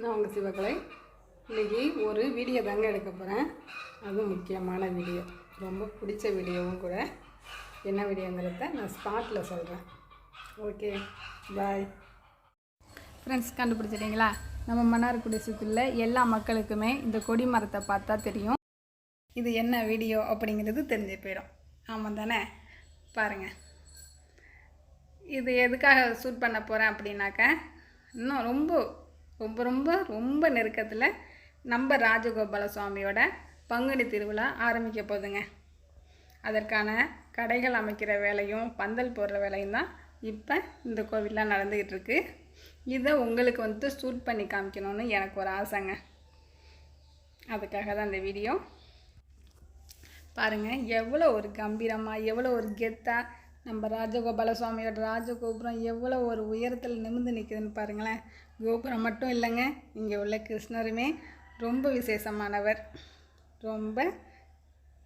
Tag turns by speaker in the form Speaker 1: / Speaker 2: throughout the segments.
Speaker 1: நான் உங்கள் சிவகலை. இன்றைக்கி ஒரு வீடியோ தாங்க எடுக்க போகிறேன் அதுவும் முக்கியமான வீடியோ ரொம்ப பிடிச்ச வீடியோவும் கூட. என்ன வீடியோங்கிறத நான் ஸ்பாட்டில் சொல்கிறேன் ஓகே பாய் ஃப்ரெண்ட்ஸ் கண்டுபிடிச்சிட்டிங்களா? நம்ம மன்னார்குடி சுற்றில எல்லா மக்களுக்குமே இந்த கொடி மரத்தை பார்த்தா தெரியும். இது என்ன வீடியோ அப்படிங்கிறது தெரிஞ்சு போயிடும். ஆமாம் தானே பாருங்கள் இது எதுக்காக ஷூட் பண்ண போகிறேன் அப்படின்னாக்க இன்னும் ரொம்ப ரொம்ப ரொம்ப ரொம்ப நெருக்கத்தில் நம்ம ராஜகோபால சுவாமியோட பங்குனி திருவிழா ஆரம்பிக்க போகுதுங்க அதற்கான கடைகள் அமைக்கிற வேலையும் பந்தல் போடுற வேலையும் தான் இப்போ இந்த கோவிலெலாம் நடந்துக்கிட்டு இருக்கு இதை உங்களுக்கு வந்து சூட் பண்ணி காமிக்கணும்னு எனக்கு ஒரு ஆசைங்க. அதுக்காக தான் இந்த வீடியோ. பாருங்கள் எவ்வளோ ஒரு கம்பீரமாக எவ்வளோ ஒரு கெத்தாக நம்ம ராஜகோபால சுவாமியோட ராஜகோபுரம் எவ்வளோ ஒரு உயரத்தில் நிமிர்ந்து நிற்குதுன்னு பாருங்களேன். கோபுரம் மட்டும் இல்லைங்க இங்கே உள்ள கிருஷ்ணருமே ரொம்ப விசேஷமானவர். ரொம்ப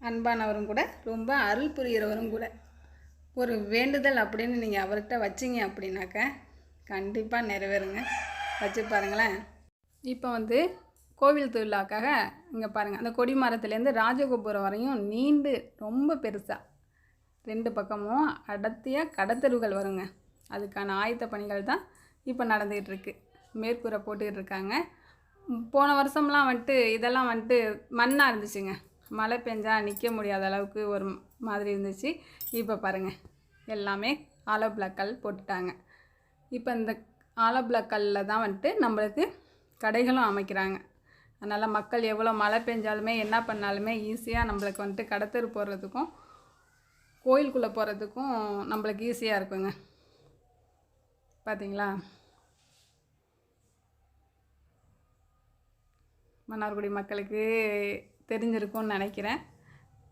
Speaker 1: அன்பானவரும் கூட ரொம்ப அருள் புரிகிறவரும் கூட. ஒரு வேண்டுதல் அப்படின்னு நீங்கள் அவர்கிட்ட வச்சிங்க அப்படின்னாக்க கண்டிப்பாக நிறைவேறுங்க. வச்சு பாருங்களேன். இப்போ வந்து கோவில் திருவிழாக்காக இங்கே பாருங்கள் அந்த கொடி மரத்துலேருந்து ராஜகோபுரம் வரையும் நீண்டு ரொம்ப பெருசாக ரெண்டு பக்கமும் அடர்த்தியாக கடத்தெருவுகள் வருங்க. அதுக்கான ஆயத்த பணிகள் தான் இப்போ நடந்துகிட்ருக்கு. மேற்கூரை போட்டுக்கிட்டு இருக்காங்க போன வருஷம்லாம் வந்துட்டு இதெல்லாம் வந்துட்டு மண்ணாக இருந்துச்சுங்க. மழை பெஞ்சால் நிற்க முடியாத அளவுக்கு ஒரு மாதிரி இருந்துச்சு. இப்போ பாருங்கள் எல்லாமே ஆலோ பிளாக் கல் போட்டுட்டாங்க. இப்போ இந்த ஆலோ பிளாக் கல்லில் தான் வந்துட்டு நம்மளுக்கு கடைகளும் அமைக்கிறாங்க. அதனால் மக்கள் எவ்வளோ மழை பெஞ்சாலுமே என்ன பண்ணாலுமே ஈஸியாக நம்மளுக்கு வந்துட்டு கடத்தெரு போடுறதுக்கும் கோயிலுக்குள்ளே போகிறதுக்கும் நம்மளுக்கு ஈஸியாக இருக்குங்க. பார்த்தீங்களா மன்னார்குடி மக்களுக்கு தெரிஞ்சிருக்கும்னு நினைக்கிறேன்.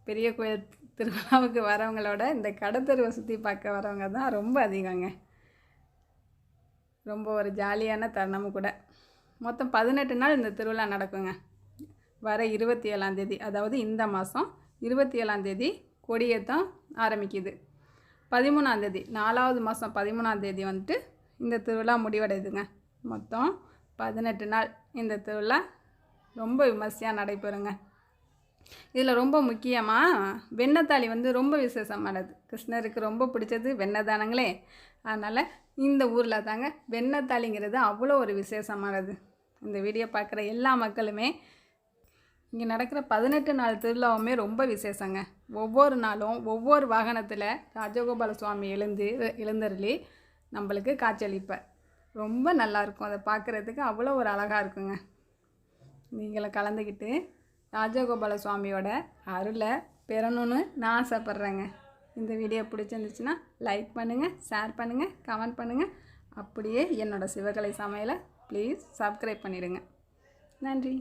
Speaker 1: பெரிய கோயில் திருவிழாவுக்கு வரவங்களோட இந்த கடத்தெருவை சுற்றி பார்க்க வரவங்க தான் ரொம்ப அதிகங்க. ரொம்ப ஒரு ஜாலியான தருணமும் கூட. மொத்தம் பதினெட்டு நாள் இந்த திருவிழா நடக்குங்க. வர இருபத்தி ஏழாந்தேதி அதாவது இந்த மாதம் இருபத்தி ஏழாந்தேதி கொடியேற்றம் ஆரம்பிக்குது. பதிமூணாந்தேதி நாலாவது மாதம் பதிமூணாந்தேதி வந்துட்டு இந்த திருவிழா முடிவடையுதுங்க. மொத்தம் பதினெட்டு நாள் இந்த திருவிழா ரொம்ப விமர்சையாக நடைபெறுங்க. இதில் ரொம்ப முக்கியமாக வெண்ணத்தாளி வந்து ரொம்ப விசேஷமானது. கிருஷ்ணருக்கு ரொம்ப பிடிச்சது வெண்ணெய் தானங்களே அதனால் இந்த ஊரில் தாங்க வெண்ணத்தாளிங்கிறது அவ்வளோ ஒரு விசேஷமானது. இந்த வீடியோ பார்க்குற எல்லா மக்களுமே இங்கே நடக்கிற பதினெட்டு நாள் திருவிழாவுமே ரொம்ப விசேஷங்க. ஒவ்வொரு நாளும் ஒவ்வொரு வாகனத்தில் ராஜகோபால சுவாமி எழுந்து எழுந்தருளி நம்மளுக்கு காட்சியளிப்பார் ரொம்ப நல்லாயிருக்கும் அதை பார்க்குறதுக்கு அவ்வளோ ஒரு அழகாக இருக்குங்க. நீங்களும் கலந்துக்கிட்டு ராஜகோபால சுவாமியோட அருளை பெறணும்னு நான் ஆசைப்பட்றேங்க. இந்த வீடியோ பிடிச்சிருந்துச்சுன்னா லைக் பண்ணுங்கள் ஷேர் பண்ணுங்கள் கமெண்ட் பண்ணுங்கள் அப்படியே என்னோடய சிவகலை சமையலை ப்ளீஸ் சப்ஸ்கிரைப் பண்ணிடுங்க. நன்றி.